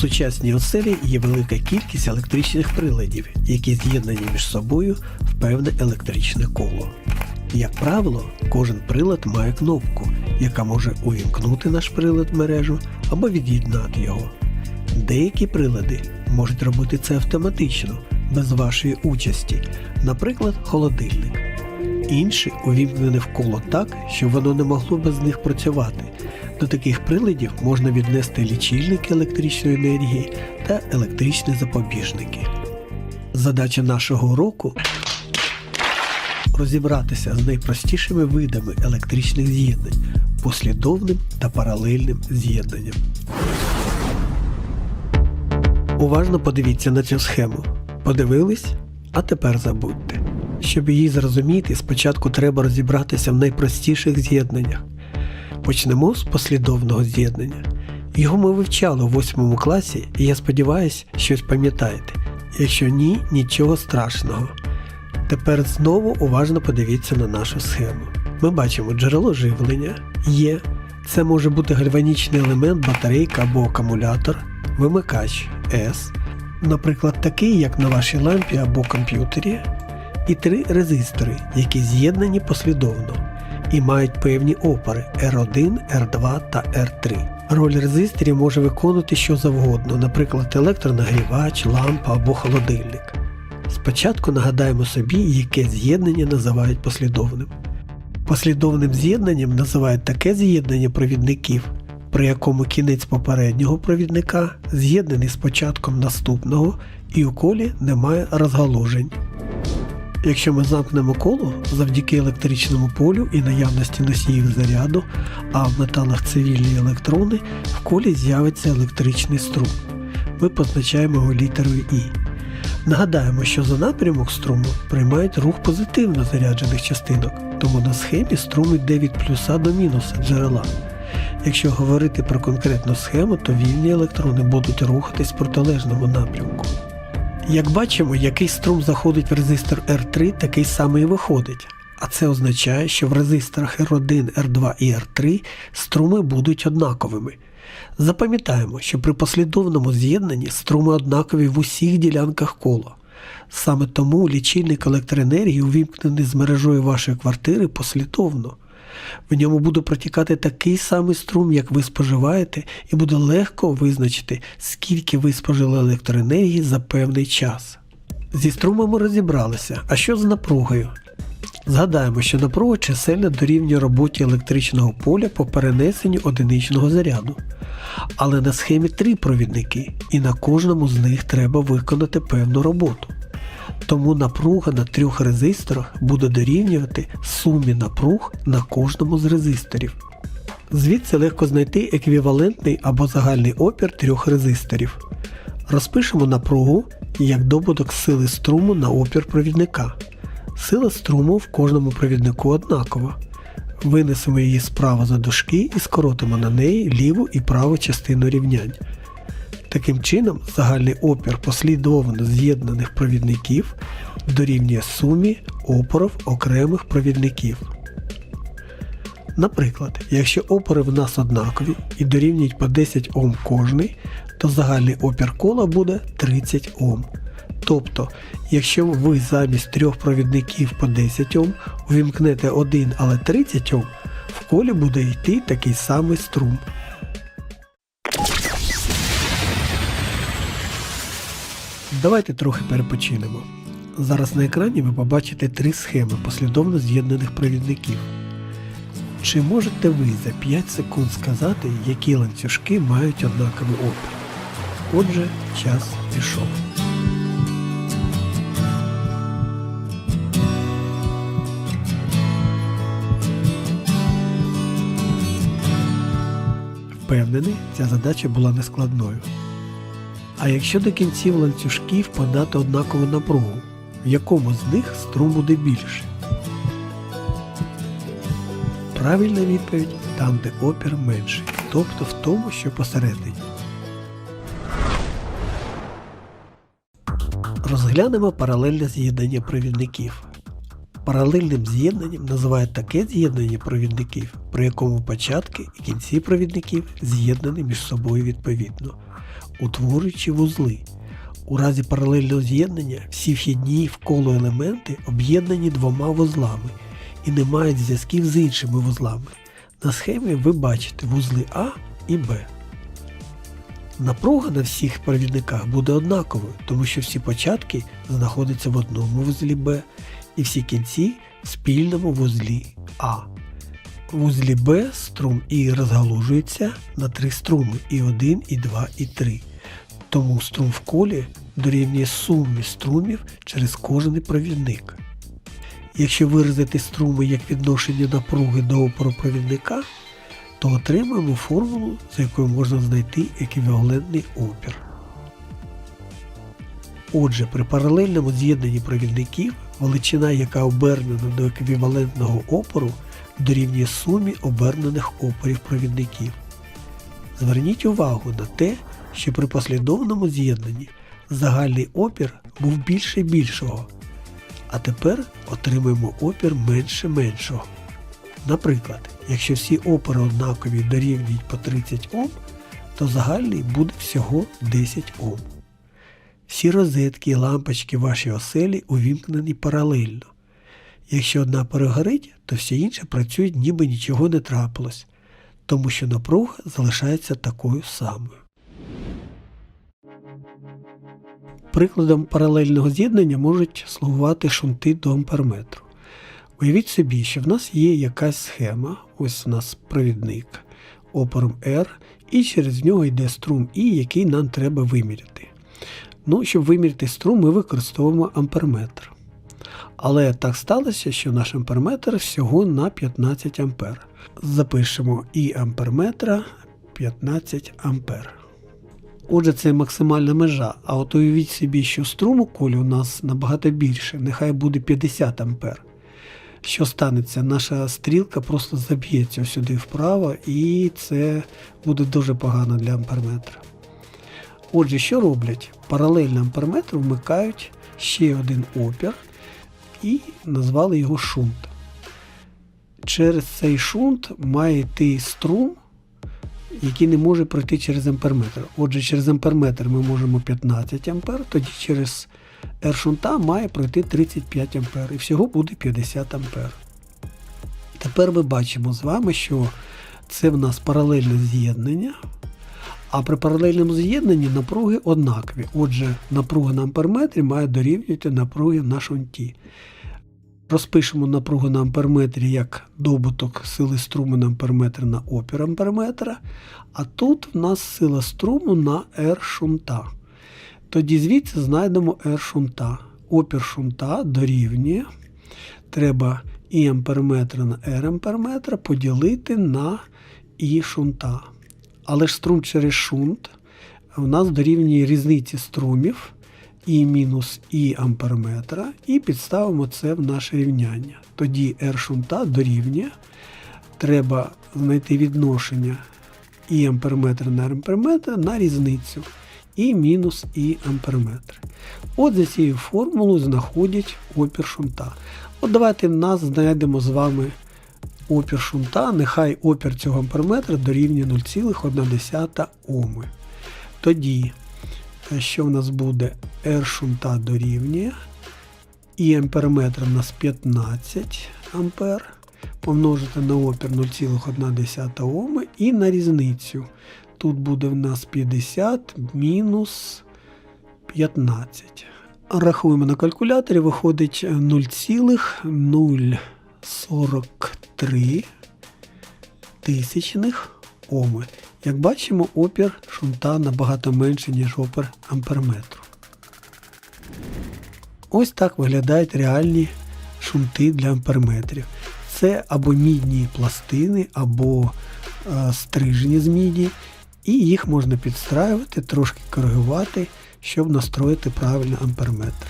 сучасній оселі є велика кількість електричних приладів, які з'єднані між собою в певне електричне коло. Як правило, кожен прилад має кнопку, яка може увімкнути наш прилад в мережу або від'єднати його. Деякі прилади можуть робити це автоматично, без вашої участі, наприклад, холодильник. Інші увімкнені в коло так, щоб воно не могло без них працювати. До таких приладів можна віднести лічильники електричної енергії та електричні запобіжники. Задача нашого уроку розібратися з найпростішими видами електричних з'єднань, послідовним та паралельним з'єднанням. Уважно подивіться на цю схему. Подивились? А тепер забудьте. Щоб її зрозуміти, спочатку треба розібратися в найпростіших з'єднаннях. Почнемо з послідовного з'єднання. Його ми вивчали у 8 класі, і я сподіваюся, щось пам'ятаєте. Якщо ні, нічого страшного. Тепер знову уважно подивіться на нашу схему. Ми бачимо джерело живлення, є. Це може бути гальванічний елемент, батарейка або акумулятор, вимикач S, наприклад, такий, як на вашій лампі або комп'ютері, і три резистори, які з'єднані послідовно і мають певні опори R1, R2 та R3. Роль резисторів може виконувати що завгодно, наприклад, електронагрівач, лампа або холодильник. Спочатку нагадаємо собі, яке з'єднання називають послідовним. Послідовним з'єднанням називають таке з'єднання провідників, при якому кінець попереднього провідника з'єднаний з початком наступного і у колі немає розгалужень. Якщо ми замкнемо коло завдяки електричному полю і наявності носіїв заряду, а в металах цивільні електрони, в колі з'явиться електричний струм. Ми позначаємо його літерою І. Нагадаємо, що за напрямок струму приймають рух позитивно заряджених частинок, тому на схемі струм йде від плюса до мінуса джерела. Якщо говорити про конкретну схему, то вільні електрони будуть рухатись в протилежному напрямку. Як бачимо, який струм заходить в резистор R3, такий самий виходить. А це означає, що в резисторах R1, R2 і R3 струми будуть однаковими. Запам'ятаємо, що при послідовному з'єднанні струми однакові в усіх ділянках кола. Саме тому лічильник електроенергії увімкнений з мережою вашої квартири послідовно. В ньому буде протікати такий самий струм, як ви споживаєте, і буде легко визначити, скільки ви спожили електроенергії за певний час. Зі струмами розібралися, а що з напругою? Згадаємо, що напруга чисельно дорівнює роботі електричного поля по перенесенню одиничного заряду. Але на схемі три провідники, і на кожному з них треба виконати певну роботу. Тому напруга на трьох резисторах буде дорівнювати сумі напруг на кожному з резисторів. Звідси легко знайти еквівалентний або загальний опір трьох резисторів. Розпишемо напругу як добуток сили струму на опір провідника. Сила струму в кожному провіднику однакова. Винесемо її справа за дужки і скоротимо на неї ліву і праву частину рівнянь. Таким чином, загальний опір послідовно з'єднаних провідників дорівнює сумі опорів окремих провідників. Наприклад, якщо опори в нас однакові і дорівнюють по 10 Ом кожний, то загальний опір кола буде 30 Ом. Тобто, якщо ви замість трьох провідників по 10 Ом увімкнете один, але 30 Ом, в колі буде йти такий самий струм. Давайте трохи перепочинемо. Зараз на екрані ви побачите три схеми послідовно з'єднаних провідників. Чи можете ви за 5 секунд сказати, які ланцюжки мають однаковий опір? Отже, час пішов. Впевнений, ця задача була нескладною. А якщо до кінців ланцюжків подати однакову напругу, в якому з них струм буде більше? Правильна відповідь там, де опір менший, тобто в тому, що посередині. Розглянемо паралельне з'єднання провідників. Паралельним з'єднанням називають таке з'єднання провідників, при якому початки і кінці провідників з'єднані між собою відповідно. Утворюючи вузли. У разі паралельного з'єднання всі вхідні в коло елементи об'єднані двома вузлами і не мають зв'язків з іншими вузлами. На схемі ви бачите вузли А і Б. Напруга на всіх провідниках буде однаковою, тому що всі початки знаходяться в одному вузлі Б і всі кінці в спільному вузлі А. В вузлі Б струм І розгалужується на три струми І1, І2, І3. Тому струм в колі дорівнює сумі струмів через кожний провідник. Якщо виразити струми як відношення напруги до опору провідника, то отримаємо формулу, за якою можна знайти еквівалентний опір. Отже, при паралельному з'єднанні провідників величина, яка обернена до еквівалентного опору, дорівнює сумі обернених опорів провідників. Зверніть увагу на те, що при послідовному з'єднанні загальний опір був більше більшого, а тепер отримуємо опір менше меншого. Наприклад, якщо всі опори однакові дорівнюють по 30 Ом, то загальний буде всього 10 Ом. Всі розетки і лампочки в вашій оселі увімкнені паралельно. Якщо одна перегорить, то всі інші працюють ніби нічого не трапилось, тому що напруга залишається такою самою. Прикладом паралельного з'єднання можуть слугувати шунти до амперметру. Уявіть собі, що в нас є якась схема, ось у нас провідник опором R, і через нього йде струм І, який нам треба виміряти. Ну, щоб виміряти струм, ми використовуємо амперметр. Але так сталося, що наш амперметр всього на 15 А. Запишемо І амперметра 15 А. Отже, це максимальна межа. А от уявіть собі, що струм у колі у нас набагато більше, нехай буде 50 А. Що станеться? Наша стрілка просто заб'ється сюди вправо, і це буде дуже погано для амперметра. Отже, що роблять? Паралельно амперметру вмикають ще один опір і назвали його шунт. Через цей шунт має йти струм, який не може пройти через амперметр. Отже, через амперметр ми можемо 15 А, тоді через R шунта має пройти 35 А і всього буде 50 А. Тепер ми бачимо з вами, що це в нас паралельне з'єднання. А при паралельному з'єднанні напруги однакові. Отже, напруга на амперметрі має дорівнювати напруги на шунті. Розпишемо напругу на амперметрі як добуток сили струму на амперметр на опір амперметра. А тут в нас сила струму на R шунта. Тоді звідси знайдемо R шунта. Опір шунта дорівнює. Треба І амперметра на R амперметра поділити на І шунта. Але ж струм через шунт у нас дорівнює різниці струмів І мінус І амперметра, і підставимо це в наше рівняння. Тоді R шунта дорівнює. Треба знайти відношення І амперметра на амперметр на різницю І мінус І амперметр. От за цією формулою знаходять опір шунта. От давайте нас знайдемо з вами опір шунта, нехай опір цього амперметра дорівнює 0,1 Оми. Тоді, що в нас буде R шунта дорівнює, і амперметр у нас 15 ампер, помножити на опір 0,1 Оми і на різницю. Тут буде в нас 50 мінус 15. Рахуємо на калькуляторі, виходить 0,043 тисячних Оми. Як бачимо, опір шунта набагато менший, ніж опір амперметру. Ось так виглядають реальні шунти для амперметрів. Це або мідні пластини, або е, стрижені з міді, і їх можна підстраювати, трошки коригувати, щоб настроїти правильно амперметр.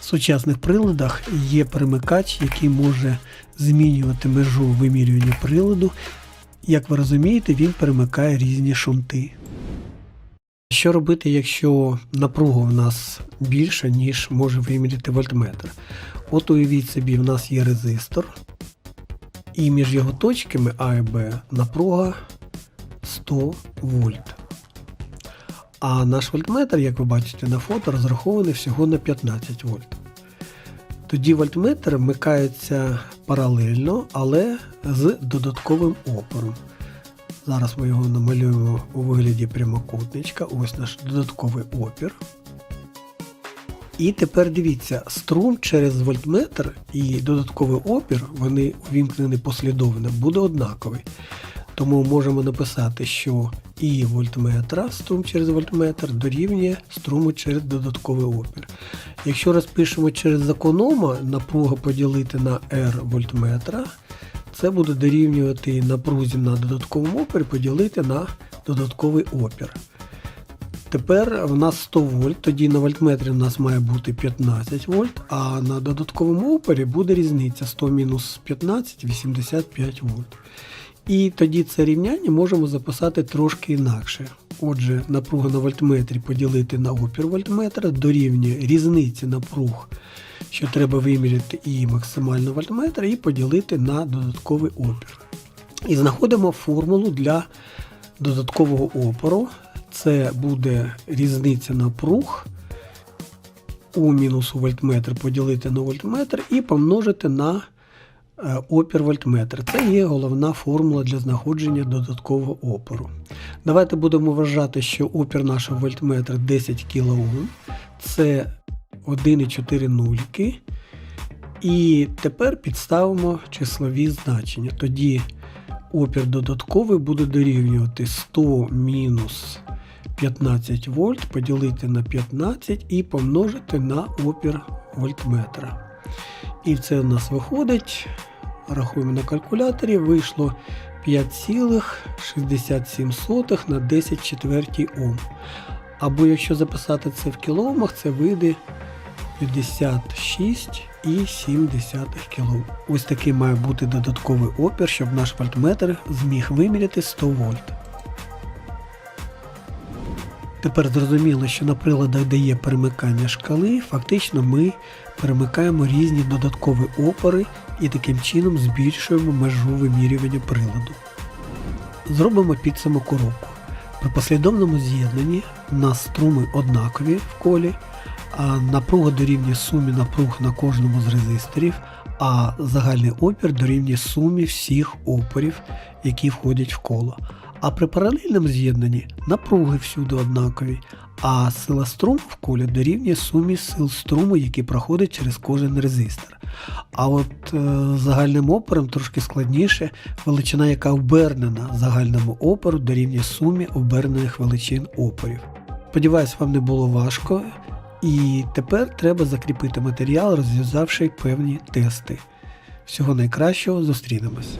В сучасних приладах є перемикач, який може змінювати межу вимірювання приладу. Як ви розумієте, він перемикає різні шунти. Що робити, якщо напруга в нас більша, ніж може виміряти вольтметр? От уявіть собі, в нас є резистор, і між його точками А і Б напруга 100 вольт. А наш вольтметр, як ви бачите на фото, розрахований всього на 15 вольт. Тоді вольтметр вмикається паралельно, але з додатковим опором. Зараз ми його намалюємо у вигляді прямокутничка. Ось наш додатковий опір. І тепер дивіться, струм через вольтметр і додатковий опір, вони увімкнені послідовно, буде однаковий. Тому можемо написати, що і вольтметра, струм через вольтметр дорівнює струму через додатковий опір. Якщо розпишемо через закон Ома, напруга поділити на R вольтметра, це буде дорівнювати напрузі на додатковому опорі поділити на додатковий опір. Тепер в нас 100 вольт, тоді на вольтметрі в нас має бути 15 вольт, а на додатковому опорі буде різниця 100 мінус 15 85 вольт. І тоді це рівняння можемо записати трошки інакше. Отже, напруга на вольтметрі поділити на опір вольтметра дорівнює різниці напруг, що треба виміряти і максимально вольтметра, і поділити на додатковий опір. І знаходимо формулу для додаткового опору. Це буде різниця напруг у мінус вольтметр поділити на вольтметр і помножити на е, опір вольтметр. Це є головна формула для знаходження додаткового опору. Давайте будемо вважати, що опір нашого вольтметра 10 кОм. Це 1,4 нульки. І тепер підставимо числові значення. Тоді опір додатковий буде дорівнювати 100 мінус 15 вольт поділити на 15 і помножити на опір вольтметра. І це у нас виходить, рахуємо на калькуляторі, вийшло 5,67 на 10 четвертій Ом. Або якщо записати це в кілоомах, це вийде 56,7 кОм. Ось такий має бути додатковий опір, щоб наш вольтметр зміг виміряти 100 вольт. Тепер зрозуміло, що на приладах, де є перемикання шкали, фактично ми перемикаємо різні додаткові опори і таким чином збільшуємо межу вимірювання приладу. Зробимо підсумок уроку. При послідовному з'єднанні у нас струми однакові в колі, а напруга дорівнює сумі напруг на кожному з резисторів, а загальний опір дорівнює сумі всіх опорів, які входять в коло. А при паралельному з'єднанні напруги всюди однакові, а сила струму в колі дорівнює сумі сил струму, які проходять через кожен резистор. А от е, загальним опором трошки складніше, величина, яка обернена загальному опору, дорівнює сумі обернених величин опорів. Сподіваюсь, вам не було важко. І тепер треба закріпити матеріал, розв'язавши певні тести. Всього найкращого, зустрінемось!